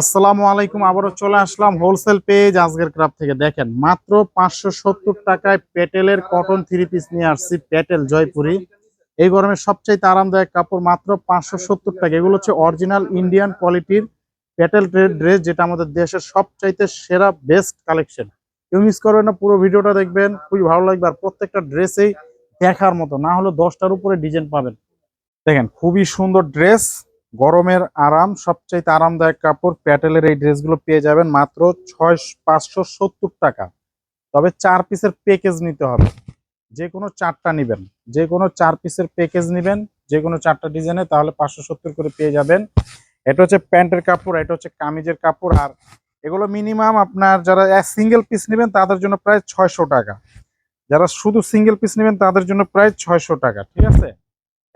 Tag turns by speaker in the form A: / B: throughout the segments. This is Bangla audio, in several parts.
A: আসসালামু আলাইকুম, আবারও চলে আসলাম হোলসেল পেজ আজগের ক্রাফ থেকে। দেখেন, মাত্র পাঁচশো সত্তর টাকায় পেটেলের কটন থ্রি পিস নিয়ে আসছি, পেটেল জয়পুরি। এই গরমে সবচাইতে আরামদায়ক কাপড় মাত্র পাঁচশো সত্তর টাকা। এগুলো হচ্ছে অরিজিনাল ইন্ডিয়ান কোয়ালিটির পেটেল ড্রেস যেটা আমাদের দেশের সবচাইতে সেরা বেস্ট কালেকশন কেউ মিস করবেন না, পুরো ভিডিওটা দেখবেন, খুবই ভালো লাগবে। আর প্রত্যেকটা ড্রেসেই দেখার মতো, না হলে দশটার উপরে ডিজাইন পাবেন। দেখেন, খুবই সুন্দর ড্রেস গরমের আরাম, সবচাইতে আরামদায়ক কাপড় প্যাটেলের এই ড্রেসগুলো পেয়ে যাবেন মাত্র ছয় পাঁচশো সত্তর টাকা। তবে চার পিসের প্যাকেজ নিতে হবে। যে কোনো চারটা নেবেন। যে কোনো চার পিসের প্যাকেজ নেবেন, যে কোনো চারটা ডিজাইনে তাহলে পাঁচশো সত্তর করে পেয়ে যাবেন। এটা হচ্ছে প্যান্টের কাপড়, এটা হচ্ছে কামিজের কাপড়, আর এগুলো মিনিমাম আপনার যারা সিঙ্গেল পিস নেবেন, তাদের জন্য প্রায় ছয়শো টাকা। যারা শুধু সিঙ্গেল পিস নেবেন, তাদের জন্য প্রায় ছয়শো টাকা, ঠিক আছে?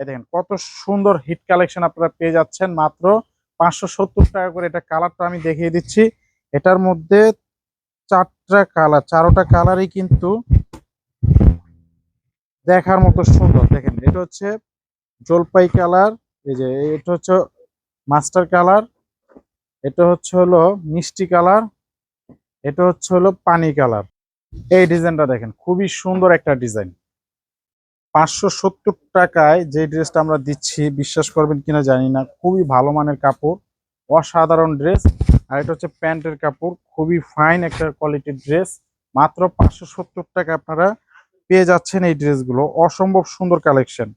A: এই দেখেন, কত সুন্দর হিট কালেকশন আপনারা পেয়ে যাচ্ছেন। মাত্র পাঁচশো সত্তর টাকা করে এটা কালারটা আমি দেখিয়ে দিচ্ছি। এটার মধ্যে চারটা কালার চারোটা কালারই কিন্তু দেখার মতো সুন্দর। দেখেন, এটা হচ্ছে জলপাই কালার এই যে, এটা হচ্ছে মাস্টার কালার এটা হচ্ছে হলো মিষ্টি কালার এটা হচ্ছে হলো পানি কালার এই ডিজাইনটা দেখেন, খুবই সুন্দর একটা ডিজাইন পাঁচশো সত্তর টাকায় যে ড্রেসটা আমরা দিচ্ছি, বিশ্বাস করবেন কিনা জানি না, খুবই ভালো মানের কাপড়, অসাধারণ ড্রেস, আর এটা হচ্ছে প্যান্টের কাপড়, খুবই ফাইন একটা কোয়ালিটির ড্রেস, মাত্র পাঁচশো সত্তর টাকা আপনারা পেয়ে যাচ্ছেন এই ড্রেসগুলো, অসম্ভব সুন্দর কালেকশন,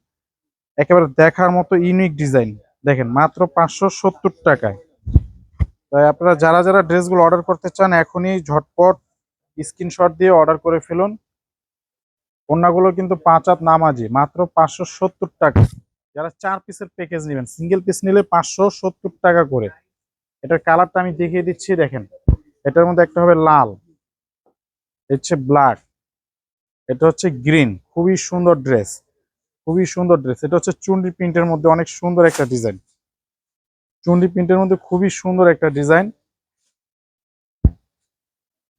A: একেবারে দেখার মতো ইউনিক ডিজাইন, দেখেন মাত্র পাঁচশো সত্তর টাকায়। তাই আপনারা যারা যারা ড্রেসগুলো অর্ডার করতে চান, এখনই ঝটপট স্ক্রিনশট দিয়ে অর্ডার করে ফেলুন। কন্যাগুলো কিন্তু পাঁচ হাত নামাজি, মাত্র পাঁচশো সত্তর টাকা। যারা চার পিসের প্যাকেজ নেবেন সিঙ্গেল পিস নিলে পাঁচশো সত্তর টাকা করে। এটার কালারটা আমি দেখিয়ে দিচ্ছি, দেখেন। এটার মধ্যে একটা হবে লাল, হচ্ছে ব্ল্যাক এটা হচ্ছে গ্রিন খুবই সুন্দর ড্রেস খুবই সুন্দর ড্রেস এটা হচ্ছে চুন্ডি প্রিন্টের মধ্যে অনেক সুন্দর একটা ডিজাইন চুন্ডি প্রিন্টের মধ্যে খুবই সুন্দর একটা ডিজাইন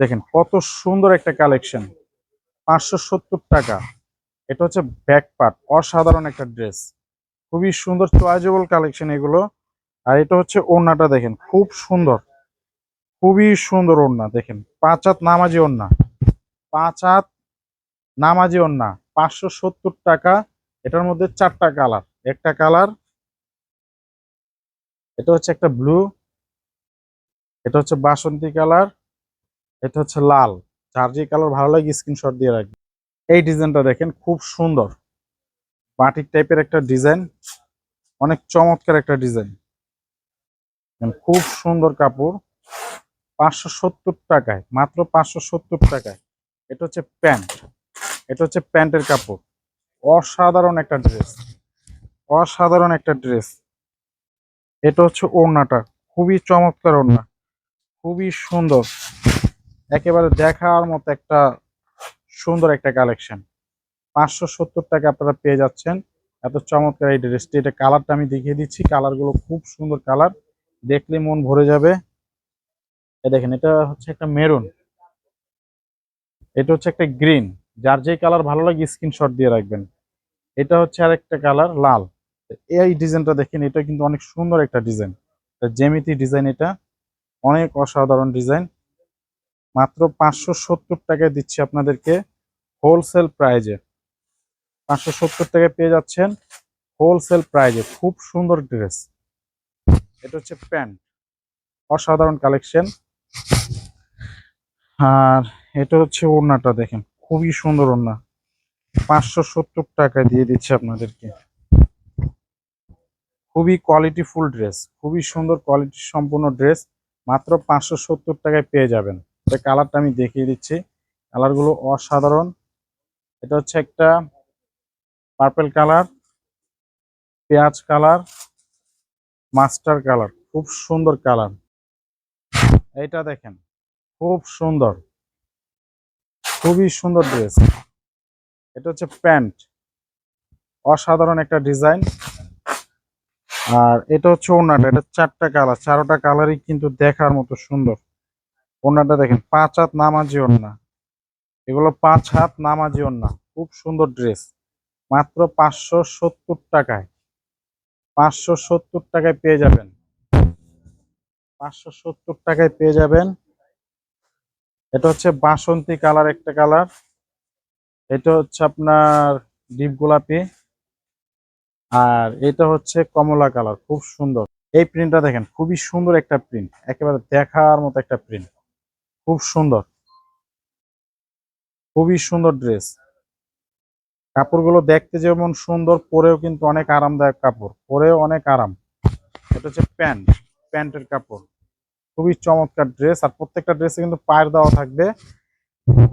A: দেখেন, কত সুন্দর একটা কালেকশন পাঁচশো সত্তর টাকা। এটা হচ্ছে ব্যাক পার্ট অসাধারণ একটা ড্রেস খুবই সুন্দর চয়েজেবল কালেকশন এগুলো। আর এটা হচ্ছে ওড়নাটা দেখেন, খুব সুন্দর। খুবই সুন্দর ওড়না, দেখেন। পাঁচ হাত নামাজি ওড়না। পাঁচ হাত নামাজি ওড়না, পাঁচশো সত্তর টাকা। এটার মধ্যে চারটা কালার একটা কালার এটা হচ্ছে একটা ব্লু এটা হচ্ছে বাসন্তী কালার এটা হচ্ছে লাল। যার যে কালার ভালো লাগে, স্ক্রিনশট দিয়ে রাখবেন। এই ডিজাইনটা দেখেন, খুব সুন্দর। বাটিক টাইপের একটা ডিজাইন, অনেক চমৎকার একটা ডিজাইন। খুব সুন্দর কাপড়, পাঁচশো সত্তর টাকায়, মাত্র পাঁচশো সত্তর টাকায়। এটা হচ্ছে প্যান্ট, এটা হচ্ছে প্যান্টের কাপড়। অসাধারণ একটা ড্রেস, অসাধারণ একটা ড্রেস। এটা হচ্ছে ওড়নাটা, খুবই চমৎকার ওড়না, খুবই সুন্দর। একেবারে দেখার মতো একটা সুন্দর একটা কালেকশন পাঁচশো সত্তর টাকা আপনারা পেয়ে যাচ্ছেন। এত চমৎকার এই ড্রেসটি এটা কালারটা আমি দেখিয়ে দিচ্ছি। কালারগুলো খুব সুন্দর কালার দেখলে মন ভরে যাবে। এ দেখেন, এটা হচ্ছে একটা মেরুন এটা হচ্ছে একটা গ্রিন যার যে কালার ভালো লাগে স্ক্রিনশট দিয়ে রাখবেন। এটা হচ্ছে আর একটা কালার লাল। এই ডিজাইনটা দেখেন, এটা কিন্তু অনেক সুন্দর একটা ডিজাইন জেমিতি ডিজাইন এটা। অনেক অসাধারণ ডিজাইন মাত্র পাঁচশো সত্তর টাকায় দিচ্ছি আপনাদেরকে হোলসেল প্রাইজে পাঁচশো সত্তর টাকায় পেয়ে যাচ্ছেন হোলসেল প্রাইজে খুব সুন্দর ড্রেস এটা হচ্ছে প্যান্ট। অসাধারণ কালেকশন আর এটা হচ্ছে ওড়নাটা দেখেন। খুবই সুন্দর ওড়না। পাঁচশো সত্তর টাকায় দিয়ে দিচ্ছি আপনাদেরকে। খুবই কোয়ালিটিফুল ড্রেস খুবই সুন্দর কোয়ালিটি সম্পূর্ণ ড্রেস মাত্র পাঁচশো সত্তর টাকায় পেয়ে যাবেন। এটা কালারটা আমি দেখিয়ে দিচ্ছি। কালারগুলো অসাধারণ। এটা হচ্ছে একটা পার্পেল কালার, পেঁয়াজ কালার, মাস্টার কালার, খুব সুন্দর কালার। এইটা দেখেন, খুব সুন্দর। খুবই সুন্দর ড্রেস। এটা হচ্ছে প্যান্ট। অসাধারণ একটা ডিজাইন। আর এটা হচ্ছে ওনাটা এটা চারটা কালার, চারোটা কালারই কিন্তু দেখার মতো সুন্দর। ওনাটা দেখেন, পাঁচ হাত নামাজি ওন্না এগুলো পাঁচ হাত নামাজি ওন্না খুব সুন্দর ড্রেস। মাত্র পাঁচশো সত্তর টাকায়। পাঁচশো সত্তর টাকায় পেয়ে যাবেন। পাঁচশো সত্তর টাকায় পেয়ে যাবেন। এটা হচ্ছে বাসন্তী কালার একটা কালার। এটা হচ্ছে আপনার ডিপ গোলাপি। আর এটা হচ্ছে কমলা কালার, খুব সুন্দর। এই প্রিন্টটা দেখেন, খুবই সুন্দর একটা প্রিন্ট। একেবারে দেখার মতো একটা প্রিন্ট। খুব সুন্দর। খুবই সুন্দর ড্রেস কাপড়গুলো দেখতে যেমন সুন্দর, পরেও কিন্তু অনেক আরামদায়ক কাপড়। পরেও অনেক আরাম। এটা হচ্ছে প্যান্ট, প্যান্টের কাপড়। খুবই চমৎকার ড্রেস আর প্রত্যেকটা ড্রেসে কিন্তু পায়ের দেওয়া থাকবে।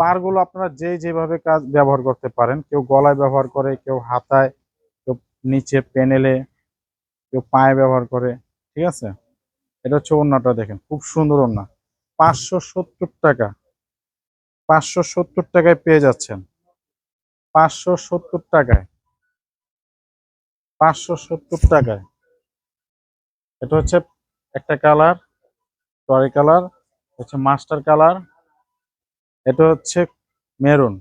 A: পারগুলো আপনারা যে যেভাবে কাজ ব্যবহার করতে পারেন, কেউ গলায় ব্যবহার করে, কেউ হাতায়, কেউ নিচে প্যানেলে, কেউ পায়ে ব্যবহার করে, ঠিক আছে? এটা হচ্ছে ওড়নাটা দেখেন, খুব সুন্দর ওড়না। পাঁচশো সত্তর টাকা। পাঁচশো সত্তর টাকায় পেয়ে যাচ্ছেন। পাঁচশো সত্তর টাকায়। পাঁচশো সত্তর টাকায়। এটা হচ্ছে একটা কালার টরি কালার, হচ্ছে মাস্টার কালার, এটা হচ্ছে মেরুন।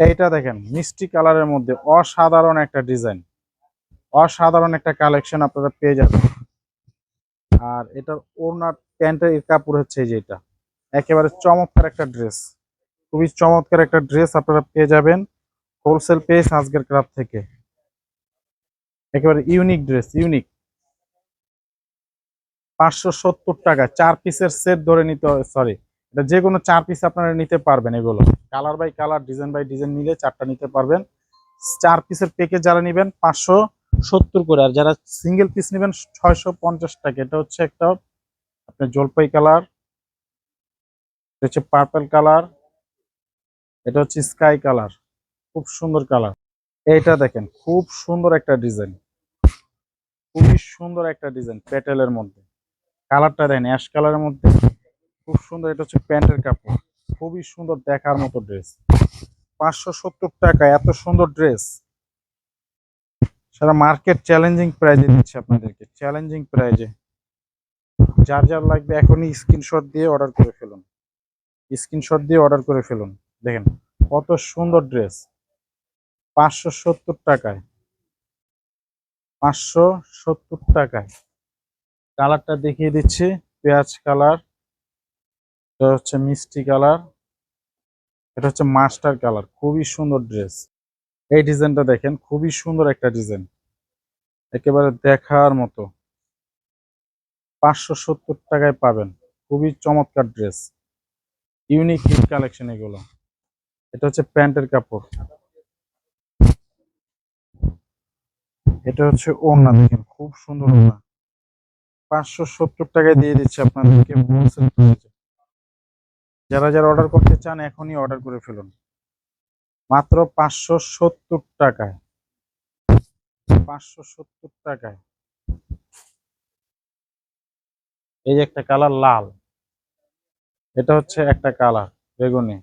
A: এইটা দেখেন, মিষ্টি কালারের মধ্যে অসাধারণ একটা ডিজাইন। অসাধারণ একটা কালেকশন আপনারা পেয়ে যাবেন আর এটার ওড়নার প্যান্টের কাপড় হচ্ছে যে এটা। একেবারে চমৎকার একটা ড্রেস। খুবই চমৎকার একটা ড্রেস আপনারা পেয়ে যাবেন হোলসেল পেজ আজকের ক্রাফ থেকে। একেবারে ইউনিক ড্রেস, ইউনিক। পাঁচশো সত্তর টাকা, চার পিসের সেট ধরে নিতে সরি এটা যে কোনো চার পিস আপনারা নিতে পারবেন এগুলো। Colour by colour, design by design মিলে চারটা নিতে পারবেন। চার পিসের প্যাকেজ যারা নেবেন, পাঁচশো সত্তর করে, আর যারা সিঙ্গেল পিস নেবেন ছয়শো পঞ্চাশ টাকা। এটা হচ্ছে একটা আপনার জলপাই কালার, এটা হচ্ছে পার্পল কালার, এটা হচ্ছে স্কাই কালার, খুব সুন্দর কালার। এইটা দেখেন, খুব সুন্দর একটা ডিজাইন খুবই সুন্দর একটা ডিজাইন প্যাটেলের মধ্যে। কালারটা দেন অ্যাশ কালারের মধ্যে। খুব সুন্দর, এটা হচ্ছে প্যান্টের কাপড়। খুবই সুন্দর দেখার মতো ড্রেস পাঁচশো সত্তর টাকা, এত সুন্দর ড্রেস সারা মার্কেট চ্যালেঞ্জিং প্রাইজে দিচ্ছে আপনাদেরকে। চ্যালেঞ্জিং প্রাইজে যার যার লাগবে এখনই স্ক্রিনশট দিয়ে অর্ডার করে ফেলুন। স্ক্রিনশট দিয়ে অর্ডার করে ফেলুন। দেখেন, কত সুন্দর ড্রেস পাঁচশো সত্তর টাকায়। পাঁচশো সত্তর টাকায়। কালারটা দেখিয়ে দিচ্ছি। পেঁয়াজ কালার এটা হচ্ছে মিষ্টি কালার এটা হচ্ছে মাস্টার কালার খুবই সুন্দর ড্রেস এই ডিজাইনটা দেখেন, খুবই সুন্দর একটা ডিজাইন। একেবারে দেখার মতো। পাঁচশো সত্তর টাকায় পাবেন। খুবই চমৎকার ড্রেস। ইউনিক কালেকশন এগুলো। এটা হচ্ছে প্যান্টের কাপড়। এটা হচ্ছে ওড়না দেখেন, খুব সুন্দর ওড়না। পাঁচশো সত্তর টাকায় দিয়ে দিচ্ছে আপনাদেরকে। যারা যারা অর্ডার করতে চান, এখনই অর্ডার করে ফেলুন। মাত্র পাঁচশো সত্তর টাকায়। পাঁচশো সত্তর টাকায়। এই যে একটা কালার লাল। এটা হচ্ছে একটা কালার, বেগুনি।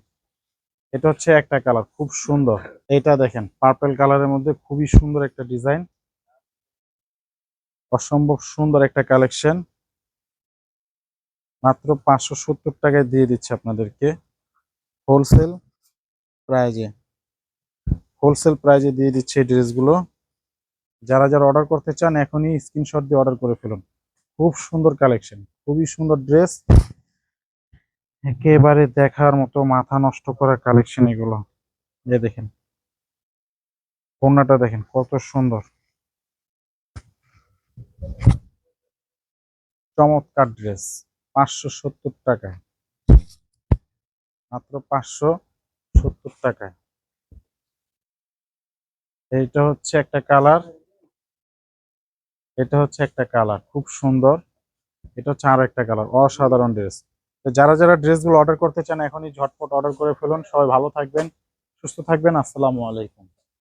A: এটা হচ্ছে একটা কালার, খুব সুন্দর। এটা দেখেন পার্পল কালারের মধ্যে খুবই সুন্দর একটা ডিজাইন অসম্ভব সুন্দর একটা কালেকশন মাত্র পাঁচশো সত্তর টাকায় দিয়ে দিচ্ছে আপনাদেরকে। হোলসেল প্রাইজে হোলসেল প্রাইজে দিয়ে দিচ্ছে এই ড্রেসগুলো যারা যারা অর্ডার করতে চান, এখনই স্ক্রিনশট দিয়ে অর্ডার করে ফেলুন। খুব সুন্দর কালেকশন খুবই সুন্দর ড্রেস একেবারে দেখার মতো মাথা নষ্ট করা কালেকশন এগুলো। যে দেখেন। কন্যাটা দেখেন, কত সুন্দর। চমৎকার ড্রেস পাঁচশো সত্তর টাকায়। মাত্র পাঁচশো সত্তর টাকায়। এইটা হচ্ছে একটা কালার। এটা হচ্ছে একটা কালার, খুব সুন্দর। এটা হচ্ছে আর একটা কালার, অসাধারণ ড্রেস। তো যারা যারা ড্রেসগুলো অর্ডার করতে চান, এখনই ঝটপট অর্ডার করে ফেলুন। সবাই ভালো থাকবেন, সুস্থ থাকবেন। আসসালামু আলাইকুম।